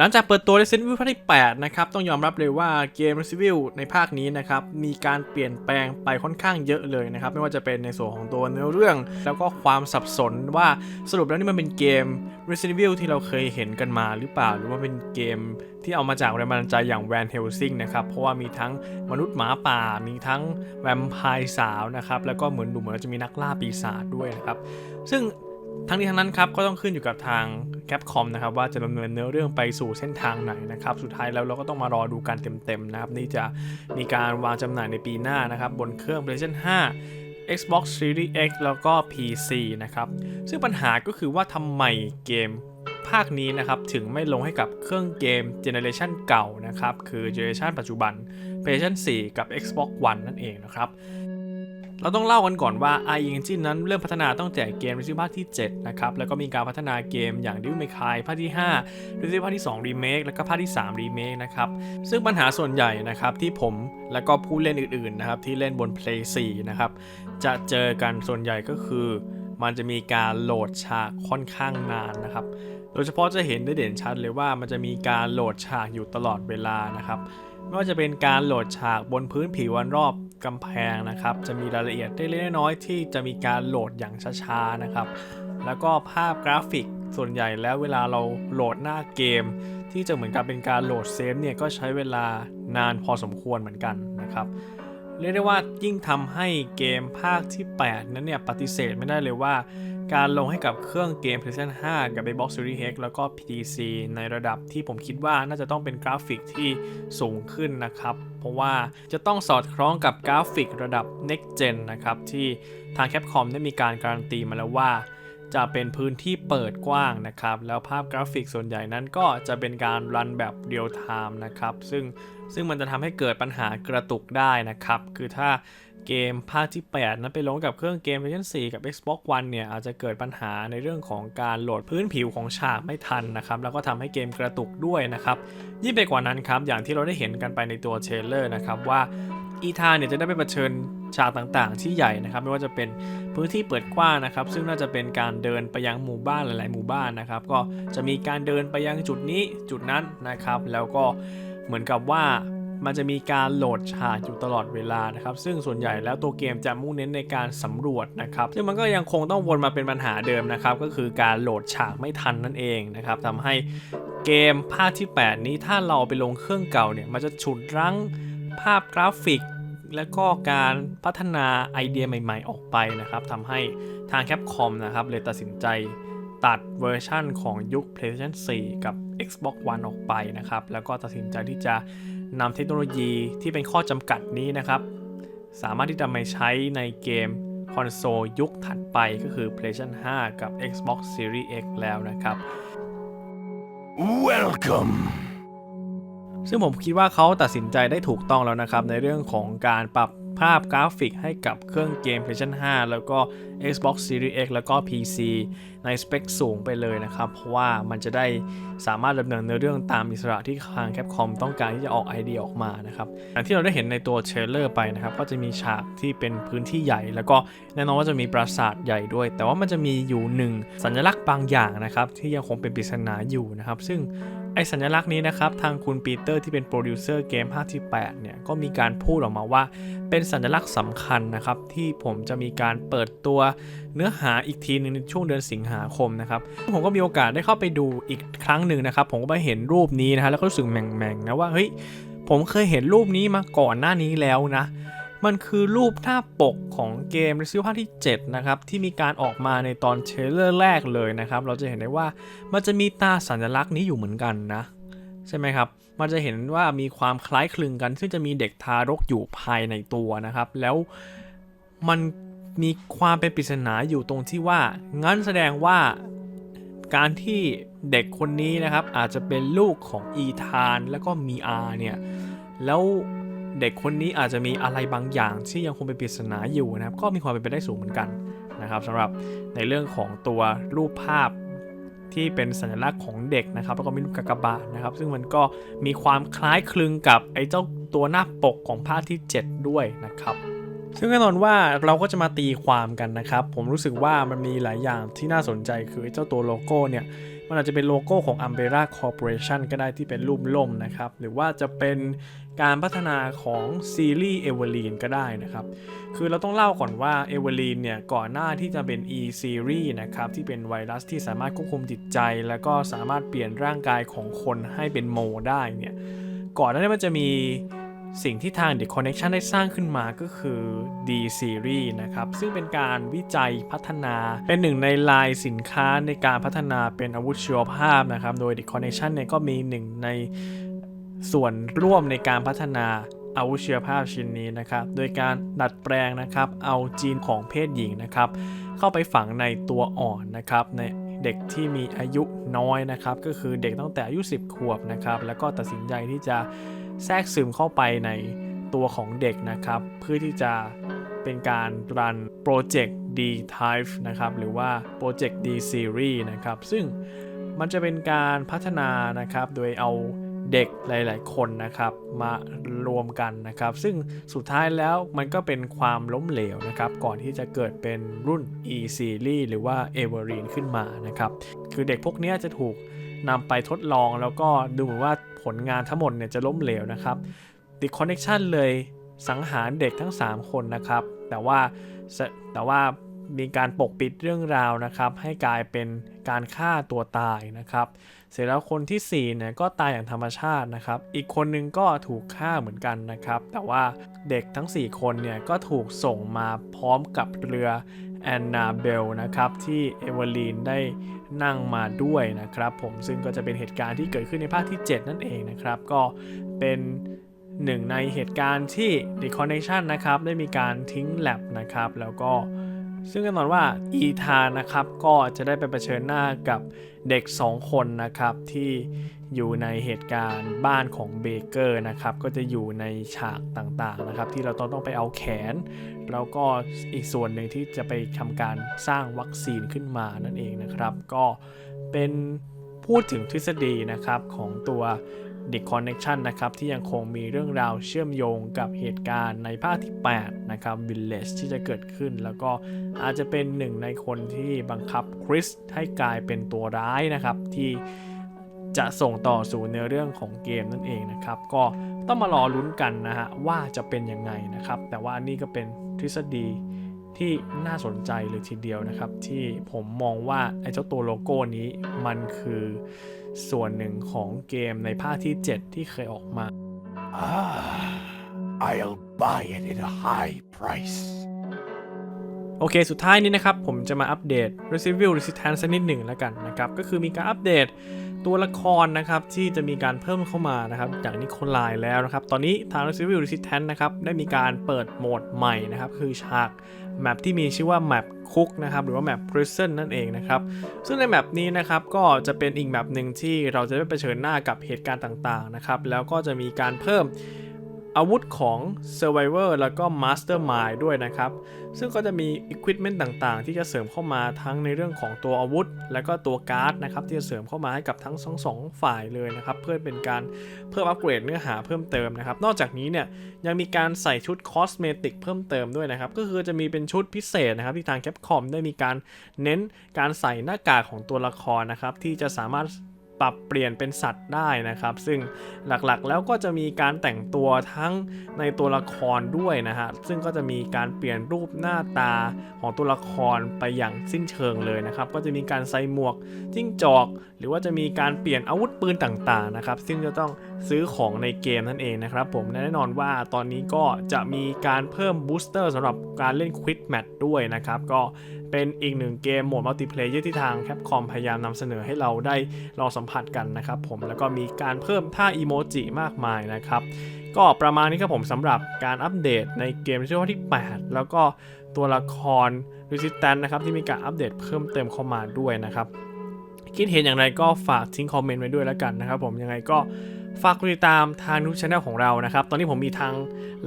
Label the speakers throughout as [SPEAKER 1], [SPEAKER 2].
[SPEAKER 1] หลังจากเปิดตัว Resident Evil ภาคที่ 8 นะครับ ต้องยอมรับเลยว่าเกม Resident Evil ในภาคนี้นะครับ มีการเปลี่ยนแปลงไปค่อนข้างเยอะเลยนะครับ ไม่ว่าจะเป็นในส่วนของตัวเนื้อเรื่อง แล้วก็ความสับสนว่าสรุปแล้วนี่มันเป็นเกม Resident Evil ที่เราเคยเห็นกันมาหรือเปล่า หรือว่าเป็นเกมที่เอามาจากแรงบันดาลใจอย่าง Van Helsing นะครับ เพราะว่ามีทั้งมนุษย์หมาป่า มีทั้งแวมไพร์สาวนะครับ แล้วก็เหมือนดูเหมือนจะมีนักล่าปีศาจด้วยนะครับ ซึ่ง ทั้งนี้ทั้งนั้นครับก็ต้องขึ้นอยู่กับทางแคปคอมนะครับว่าจะดำเนินเนื้อเรื่องไปสู่เส้นทางไหนนะครับสุดท้ายแล้วเราก็ต้องมารอดูการเต็มๆนะครับนี่จะมีการวางจำหน่ายในปีหน้านะครับบนเครื่อง PlayStation 5 Xbox Series X แล้วก็ PC นะครับซึ่งปัญหาก็คือว่าทำไมเกมภาคนี้นะครับถึงไม่ลงให้กับเครื่องเกมเจเนเรชันเก่านะครับคือเจเนเรชันปัจจุบัน PlayStation 4 กับ Xbox One นั่นเองนะครับ เราต้องเล่ากันก่อนว่า i Engine นั้นเริ่มพัฒนาตั้งแต่เกม Resident Evil ภาคที่ 7 นะครับ แล้วก็มีการพัฒนาเกมอย่าง Devil May Cry ภาคที่ 5 Resident Evil ภาคที่ 2 Remake แล้วก็ภาคที่ 3 Remake นะครับ ซึ่งปัญหาส่วนใหญ่นะครับที่ผมแล้วก็ผู้เล่นอื่นๆนะครับที่เล่นบน Play 4 นะครับ จะเจอกันส่วนใหญ่ก็คือ มันจะมีการโหลดฉากค่อนข้างนานนะครับ โดยเฉพาะจะเห็นได้เด่นชัดเลยว่ามันจะมีการโหลดฉากอยู่ตลอดเวลานะครับไม่ว่าจะเป็นการโหลดฉากบนพื้นผิววันรอบ กำแพงนะครับ จะมีรายละเอียดเล็กน้อยที่จะมีการโหลดอย่างช้าๆนะครับ แล้วก็ภาพกราฟิกส่วนใหญ่แล้วเวลาเราโหลดหน้าเกม ที่จะเหมือนกับเป็นการโหลดเซฟเนี่ยก็ใช้เวลานานพอสมควรเหมือนกันนะครับเรียกได้ว่ายิ่งทำให้เกมภาคที่ 8 นั้นเนี่ยปฏิเสธไม่ได้เลยว่า การลงให้กับเครื่องเกม PlayStation 5 กับ Xbox Series X แล้วก็ PC ในระดับที่ผมคิดว่าน่าจะต้องเป็นกราฟิกที่สูงขึ้นนะครับ เพราะว่าจะต้องสอดคล้องกับกราฟิกระดับ Next Gen นะครับ ที่ทาง Capcom ได้มีการการันตีมาแล้วว่าจะเป็นพื้นที่เปิดกว้างนะครับ แล้วภาพกราฟิกส่วนใหญ่นั้นก็จะเป็นการรันแบบเรียลไทม์นะครับ ซึ่งซึ่งมันจะทำให้เกิดปัญหากระตุกได้นะครับ คือถ้า เกมภาคที่ 8 นั้นไปลงกับเครื่องเกม PlayStation 4 กับ Xbox One เนี่ยอาจจะเกิดปัญหาในเรื่องของการโหลดพื้นผิวของฉากไม่ทันนะครับแล้วก็ทำให้เกมกระตุกด้วยนะครับยิ่งไปกว่านั้นครับอย่างที่เราได้เห็นกันไปในตัวเทรลเลอร์นะครับว่าอีธาเนี่ยจะได้ไปเผชิญฉากต่างๆ ที่ใหญ่นะครับไม่ว่าจะเป็นพื้นที่เปิดกว้างนะครับ ซึ่งน่าจะเป็นการเดินไปยังหมู่บ้านหลาย ๆ หมู่บ้านนะครับ ก็จะมีการเดินไปยังจุดนี้จุดนั้นนะครับ แล้วก็เหมือนกับว่า มันจะมีการโหลดฉากอยู่ตลอดเวลานะครับ ซึ่งส่วนใหญ่แล้วตัวเกมจะมุ่งเน้นในการสำรวจนะครับ ซึ่งมันก็ยังคงต้องวนมาเป็นปัญหาเดิมนะครับ ก็คือการโหลดฉากไม่ทันนั่นเองนะครับทำให้เกมภาคที่ 8 นี้ถ้าเราไปลงเครื่องเก่าเนี่ยมันจะฉุดรั้งภาพกราฟิกและก็การพัฒนาไอเดียใหม่ๆ ออกไปนะครับทำให้ทาง Capcom นะครับเลยตัดสินใจตัดเวอร์ชั่นของยุค PlayStation 4 กับ Xbox One ออกไปนะครับ แล้วก็ตัดสินใจที่จะ นำเทคโนโลยีที่เป็นข้อจำกัดนี้นะครับ สามารถที่จะมาใช้ในเกมคอนโซลยุคถัดไปก็คือ PlayStation 5 กับ Xbox Series X แล้วนะครับ
[SPEAKER 2] Welcome.
[SPEAKER 1] ซึ่งผมคิดว่าเขาตัดสินใจได้ถูกต้องแล้วนะครับ ในเรื่องของการปรับ ภาพกราฟิกให้กับเครื่องเกม PlayStation 5 แล้วก็ Xbox Series X แล้วก็ PC ในสเปคสูงไปเลยนะครับ เพราะว่ามันจะได้สามารถดำเนินเนื้อเรื่องตามอิสระที่ทาง Capcom ต้องการที่จะออกไอเดียออกมานะครับอย่างที่เราได้เห็นในตัวเทรลเลอร์ไปนะครับ ก็จะมีฉากที่เป็นพื้นที่ใหญ่ แล้วก็แน่นอนว่าจะมีปราสาทใหญ่ด้วย แต่ว่ามันจะมีอยู่หนึ่งสัญลักษณ์บางอย่างนะครับที่ยังคงเป็นปริศนาอยู่นะครับ ซึ่ง ไอสัญลักษณ์นี้นะครับ ทางคุณปีเตอร์ที่เป็นโปรดิวเซอร์เกมภาคที่8เนี่ยก็มีการพูดออกมาว่า เป็นสัญลักษณ์สำคัญนะครับ ที่ผมจะมีการเปิดตัวเนื้อหาอีกทีหนึงในช่วงเดือนสิงหาคมนะครับ ผมก็มีโอกาสได้เข้าไปดูอีกครั้งหนึ่งนะครับ ผมก็ไปเห็นรูปนี้นะฮะแล้วก็รู้สึกแหม่งๆนะว่าเฮ้ยผมเคยเห็นรูปนี้มาก่อนหน้านี้แล้วนะ มันคือรูปหน้าปกของเกม Resident Evil ภาคที่ 7 นะครับ ที่มีการออกมาในตอนเทรลเลอร์แรกเลยนะครับ เราจะเห็นได้ว่ามันจะมีตาสัญลักษณ์นี้อยู่เหมือนกันนะ ใช่ไหมครับ มันจะเห็นว่ามีความคล้ายคลึงกัน ซึ่งจะมีเด็กทารกอยู่ภายในตัวนะครับ แล้วมันมีความเป็นปริศนาอยู่ตรงที่ว่า งั้นแสดงว่าการที่เด็กคนนี้นะครับอาจจะเป็นลูกของอีธานแล้วก็มีอาเนี่ยแล้ว เด็กคนนี้อาจจะมีอะไรบางอย่างที่ยังคงเป็นปริศนาอยู่นะครับ ก็มีความเป็นไปได้สูงเหมือนกันนะครับสำหรับในเรื่องของตัวรูปภาพที่เป็นสัญลักษณ์ของเด็กนะครับ แล้วก็มีลูกกากบาทนะครับ ซึ่งมันก็มีความคล้ายคลึงกับไอ้เจ้าตัวหน้าปกของภาคที่ 7 ด้วยนะครับซึ่งแน่นอนว่าเราก็จะมาตีความกันนะครับ ผมรู้สึกว่ามันมีหลายอย่างที่น่าสนใจคือไอ้เจ้าตัวโลโก้เนี่ย มันอาจจะเป็นโลโก้ของ Umbrella Corporation ก็ได้ที่เป็นรูปล่มนะครับ หรือว่าจะเป็นการพัฒนาของซีรีส์เอเวอร์ลีนก็ได้นะครับ คือเราต้องเล่าก่อนว่าเอเวอร์ลีนเนี่ยก่อนหน้าที่จะเป็น E series นะครับที่เป็นไวรัสที่สามารถควบคุมจิตใจ แล้วก็สามารถเปลี่ยนร่างกายของคนให้เป็นโมได้เนี่ยก่อนหน้านี้มันจะมี สิ่งที่ทาง The Connection ได้สร้างขึ้นมาก็คือ D Series นะครับ ซึ่งเป็นการวิจัยพัฒนา เป็นหนึ่งในลายสินค้าในการพัฒนาเป็นอาวุธชีวภาพนะครับ โดย The Connection เนี่ยก็มีหนึ่งในส่วนร่วมในการพัฒนาอาวุธชีวภาพชิ้นนี้นะครับ โดยการดัดแปลงนะครับ เอาจีนของเพศหญิงนะครับ เข้าไปฝังในตัวอ่อนนะครับในเด็กที่มีอายุน้อยนะครับ ก็คือเด็กตั้งแต่อายุ 10 ขวบนะครับ แล้วก็ตัดสินใจที่จะ แทรกซึมเข้าไปในตัวของเด็กนะครับ เพื่อที่จะเป็นการรันโปรเจกต์ D Type นะครับ หรือว่าโปรเจกต์ D Series นะครับ ซึ่งมันจะเป็นการพัฒนานะครับ โดยเอาเด็กหลาย ๆ คนนะครับมารวมกันนะครับ ซึ่งสุดท้ายแล้วมันก็เป็นความล้มเหลวนะครับ ก่อนที่จะเกิดเป็นรุ่น E Series หรือว่า Evergreen ขึ้นมานะครับ คือเด็กพวกนี้จะถูก นำไปทดลองแล้วก็ดูเหมือนว่าผลงานทั้งหมดเนี่ยจะล้มเหลวนะครับ The Connection เลยสังหารเด็กทั้ง 3 คนนะครับ แต่ว่าแต่ว่ามีการปกปิดเรื่องราวนะครับ ให้กลายเป็นการฆ่าตัวตายนะครับ เสร็จแล้วคนที่4เนี่ยก็ตายอย่างธรรมชาตินะครับ อีกคนนึงก็ถูกฆ่าเหมือนกันนะครับ แต่ว่าเด็กทั้ง 4 คนเนี่ยก็ถูกส่งมาพร้อมกับเรือ แอนนาเบลนะครับที่เอเวอร์ลีนได้นั่งมาด้วยนะครับ ผมซึ่งก็จะเป็นเหตุการณ์ที่เกิดขึ้นในภาคที่ 7 นั่นเองนะครับ ก็เป็นหนึ่งในเหตุการณ์ที่ The Connection นะครับได้มีการทิ้งแลบนะครับ แล้วก็ ซึ่งแน่นอนว่าอีธานนะครับก็จะได้ไปเผชิญหน้ากับเด็ก 2 คนนะครับที่อยู่ในเหตุการณ์บ้านของเบเกอร์นะครับก็จะอยู่ในฉากต่างๆนะครับที่เราต้องต้องไปเอาแขน แล้วก็อีกส่วนหนึ่งที่จะไปทำการสร้างวัคซีนขึ้นมานั่นเองนะครับ ก็เป็นพูดถึงทฤษฎีนะครับของตัว The Connection นะครับที่ยังคงมีเรื่องราวเชื่อมโยงกับเหตุการณ์ในภาคที่ 8 นะครับ Village ที่จะเกิดขึ้น แล้วก็อาจจะเป็นหนึ่งในคนที่บังคับคริสให้กลายเป็นตัวร้ายนะครับที่จะส่งต่อสู่เนื้อเรื่องของเกมนั่นเองนะครับ ก็ต้องมารอลุ้นกันนะฮะว่าจะเป็นยังไงนะครับ แต่ว่านี่ก็เป็นทฤษฎีที่น่าสนใจเลยทีเดียวนะครับ ที่ผมมองว่าไอ้เจ้าตัวโลโก้นี้มันคือ ส่วนหนึ่งของเกมในภาคที่ 7 ที่เคยออกมา
[SPEAKER 2] Ah, I'll buy it at a high price.
[SPEAKER 1] โอเค สุดท้ายนี้นะครับ ผมจะมาอัปเดต Resident Evil Resistance สักนิดหนึ่งแล้วกันนะครับ ก็คือมีการอัปเดตตัวละครนะครับ ที่จะมีการเพิ่มเข้ามานะครับจากนิโคลายแล้วนะครับ ตอนนี้ทาง Resident Evil Resistance นะครับ ได้มีการเปิดโหมดใหม่นะครับ คือฉาก แมปที่มีชื่อว่าแมปคุกนะครับหรือว่าแมป Prison นั่นเองนะครับซึ่งในแมปนี้นะครับก็จะเป็นอีกแมปหนึ่งที่เราจะได้ไปเผชิญหน้ากับเหตุการณ์ต่างๆนะครับแล้วก็จะมีการเพิ่ม อาวุธของ Survivor แล้วก็ Mastermind ด้วยนะครับ ซึ่งก็จะมี Equipment ต่างๆ ที่จะเสริมเข้ามาทั้งในเรื่องของตัวอาวุธ และก็ตัวการ์ดนะครับที่จะเสริมเข้ามาให้กับทั้งสองสองฝ่ายเลยนะครับ เพื่อเป็นการเพิ่มอัปเกรดเนื้อหาเพิ่มเติมนะครับ นอกจากนี้เนี่ยยังมีการใส่ชุดคอสเมติกเพิ่มเติมด้วยนะครับ ก็คือจะมีเป็นชุดพิเศษนะครับที่ทาง Capcom ได้มีการเน้นการใส่หน้ากากของตัวละครนะครับที่จะสามารถ ปรับเปลี่ยนเป็นสัตว์ได้นะครับ ซึ่งหลักๆแล้วก็จะมีการแต่งตัวทั้งในตัวละครด้วยนะฮะซึ่งก็จะมีการเปลี่ยนรูปหน้าตาของตัวละครไปอย่างสิ้นเชิงเลยนะครับ ก็จะมีการใส่หมวกจิ้งจอก หรือว่าจะมีการเปลี่ยนอาวุธปืนต่างๆนะครับ ซึ่งจะต้อง ซื้อของในเกมนั่นเองนะครับผมและแน่นอนว่าตอนนี้ก็จะมีการเพิ่มบูสเตอร์สำหรับการเล่นควิดแมทด้วยนะครับก็เป็นอีกหนึ่งเกมโหมดมัลติเพลเยอร์ที่ทาง Capcom พยายามนำเสนอให้เราได้ลองสัมผัสกันนะครับผมแล้วก็มีการเพิ่มท่าอีโมจิมากมายนะครับก็ประมาณนี้ครับผมสำหรับการอัปเดตในเกมที่ว่าที่ 8 แล้วก็ตัวละคร Resistance นะครับที่มีการอัปเดตเพิ่มเติมเข้ามาด้วยนะครับ คิดเห็นอย่างไรก็ฝากทิ้งคอมเมนต์ไว้ด้วยแล้วกันนะครับผมยังไงก็ ฝากติดตามทางทุกช anel ของเรานะครับ ตอนนี้ผมมีทาง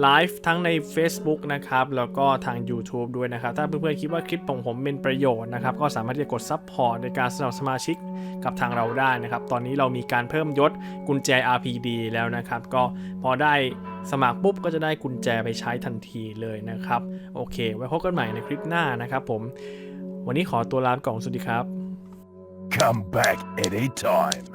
[SPEAKER 1] ไลฟ์ทั้งใน Facebook นะครับ แล้วก็ทาง YouTube ด้วยนะครับ ถ้าเพื่อนๆคิดว่าคลิปของผมเป็นประโยชน์นะครับ ก็สามารถที่จะกด Support ในการสนับสมาชิกกับทางเราได้นะครับ ตอนนี้เรามีการเพิ่มยศกุญแจ RPD แล้วนะครับ ก็พอได้สมัครปุ๊บก็จะได้กุญแจไปใช้ทันทีเลยนะครับ โอเค ไว้พบกันใหม่ในคลิปหน้านะครับผม วันนี้ขอตัวลาไปก่อนสวัสดีครับ
[SPEAKER 2] Come back anytime.